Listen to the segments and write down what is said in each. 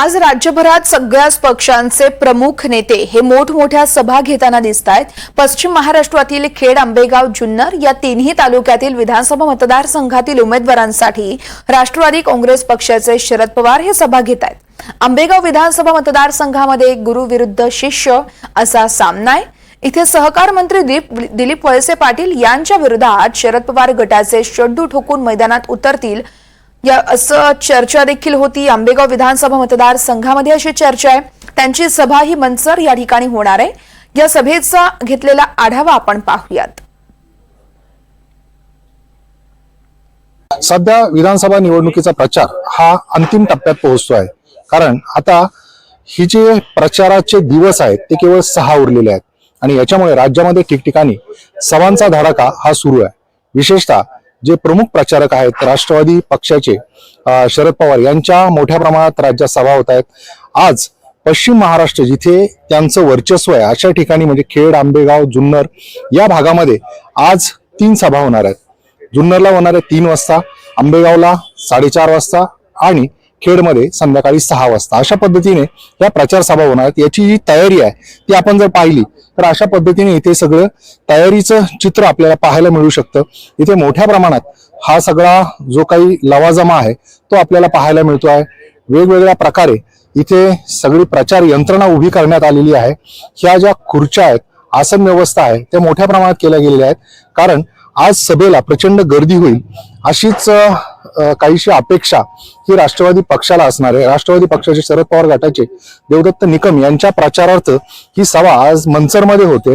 आज राज्यभरात सगळ्याच पक्षांचे प्रमुख नेते हे मोठमोठ्या सभा घेताना दिसत आहेत पश्चिम महाराष्ट्रातील खेड आंबेगाव जुन्नर या तिन्ही तालुक्यातील विधानसभा मतदारसंघातील उमेदवारांसाठी राष्ट्रवादी काँग्रेस पक्षाचे शरद पवार हे सभा घेत आहेत आंबेगाव विधानसभा मतदारसंघामध्ये गुरु विरुद्ध शिष्य असा सामना आहे. इथे सहकार मंत्री दिलीप दिलीप वळसे पाटील यांच्या विरोधात शरद पवार गटाचे शड्डू ठोकून मैदानात उतरतील या असं चर्चा देखील होती. आंबेगाव विधानसभा मतदारसंघामध्ये अशी चर्चा आहे. त्यांची सभा ही मनसर या ठिकाणी होणार आहे. या सभेचा घेतलेला आढावा आपण पाहूयात. सध्या विधानसभा निवडणुकीचा प्रचार हा अंतिम टप्प्यात पोहोचतो आहे कारण आता ही जे प्रचाराचे दिवस आहेत ते केवळ सहा उरलेले आहेत. आणि याच्यामुळे राज्यामध्ये ठिकठिकाणी सभांचा धडाका हा सुरू आहे. विशेषतः जे प्रमुख प्रचारक आहेत राष्ट्रवादी पक्षाचे शरद पवार यांच्या मोठ्या प्रमाणात राज्यात सभा होत आहेत. आज पश्चिम महाराष्ट्र जिथे त्यांचं वर्चस्व आहे अशा ठिकाणी म्हणजे खेड आंबेगाव जुन्नर या भागामध्ये आज तीन सभा होणार आहेत. जुन्नरला होणार आहे तीन वाजता आंबेगावला साडेचार वाजता आणि खेडमध्ये संध्याकाळी सहा वाजता. अशा पद्धतीने या प्रचार सभा होणार. आहेत याची जी तयारी आहे ती आपण जर पाहिली तर अशा पद्धतीने इथे सगळं तयारीचं चित्र आपल्याला पाहायला मिळू शकतं. इथे मोठ्या प्रमाणात हा सगळा जो काही लवाजमा आहे तो आपल्याला पाहायला मिळतो आहे. वेगवेगळ्या प्रकारे इथे सगळी प्रचार यंत्रणा उभी करण्यात आलेली आहे. ह्या ज्या खुर्च्या आहेत आसन व्यवस्था आहे त्या मोठ्या प्रमाणात केल्या गेलेल्या आहेत. कारण आज सभेला प्रचंड गर्दी होईल. अशीच काहीशी अपेक्षा ही राष्ट्रवादी पक्षाला असणार आहे. राष्ट्रवादी पक्षाचे शरद पवार गटाचे देवदत्त निकम यांच्या प्रचारार्थ ही सभा आज मनसरमध्ये होते.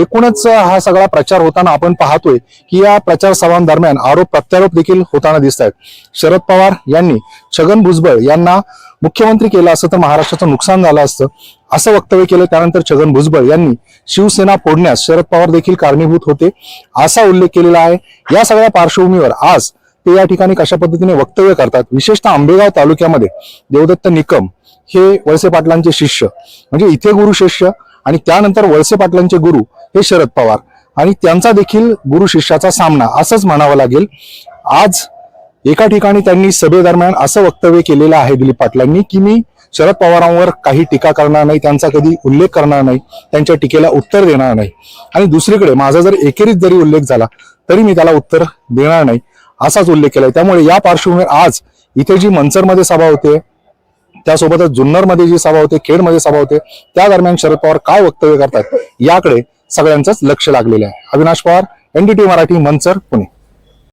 एकूणच हा सगळा प्रचार होताना आपण पाहतोय की या प्रचार सभांदरम्यान आरोप प्रत्यारोप देखील होताना दिसत आहेत शरद पवार यांनी छगन भुजबळ यांना मुख्यमंत्री केलं असतं तर महाराष्ट्राचं नुकसान झालं असतं असं वक्तव्य केलं. त्यानंतर छगन भुजबळ यांनी शिवसेना फोडण्यास शरद पवार देखील कारणीभूत होते असा उल्लेख केलेला आहे. या सगळ्या पार्श्वभूमीवर आज ते या ठिकाणी कशा पद्धतीने वक्तव्य करतात? विशेषतः आंबेगाव तालुक्यामध्ये देवदत्त निकम हे वळसे पाटलांचे शिष्य. म्हणजे इथे गुरु शिष्य आणि त्यानंतर वळसे पाटलांचे गुरु हे शरद पवार. आणि त्यांचा देखील गुरु शिष्याचा सामना असंच म्हणावं लागेल. आज एका ठिकाणी त्यांनी सभेदरम्यान असं वक्तव्य केलेलं आहे दिलीप पाटलांनी की मी शरद पवारांवर काही टीका करणार नाही त्यांचा कधी उल्लेख करणार नाही त्यांच्या टीकेला उत्तर देणार नाही. आणि दुसरीकडे माझा जर एकेरीत जरी उल्लेख झाला तरी मी त्याला उत्तर देणार नाही. असाच उल्लेख केलाय. त्यामुळे या पार्श्वभूमीवर आज इथे जी मनसरमध्ये सभा होते त्यासोबतच जुन्नरमध्ये जी सभा होते खेडमध्ये सभा होते त्या दरम्यान शरद पवार काय वक्तव्य करतात याकडे सगळ्यांचंच लक्ष लागलेलं आहे. अविनाश पवार एनडीटी मराठी मनसर पुणे.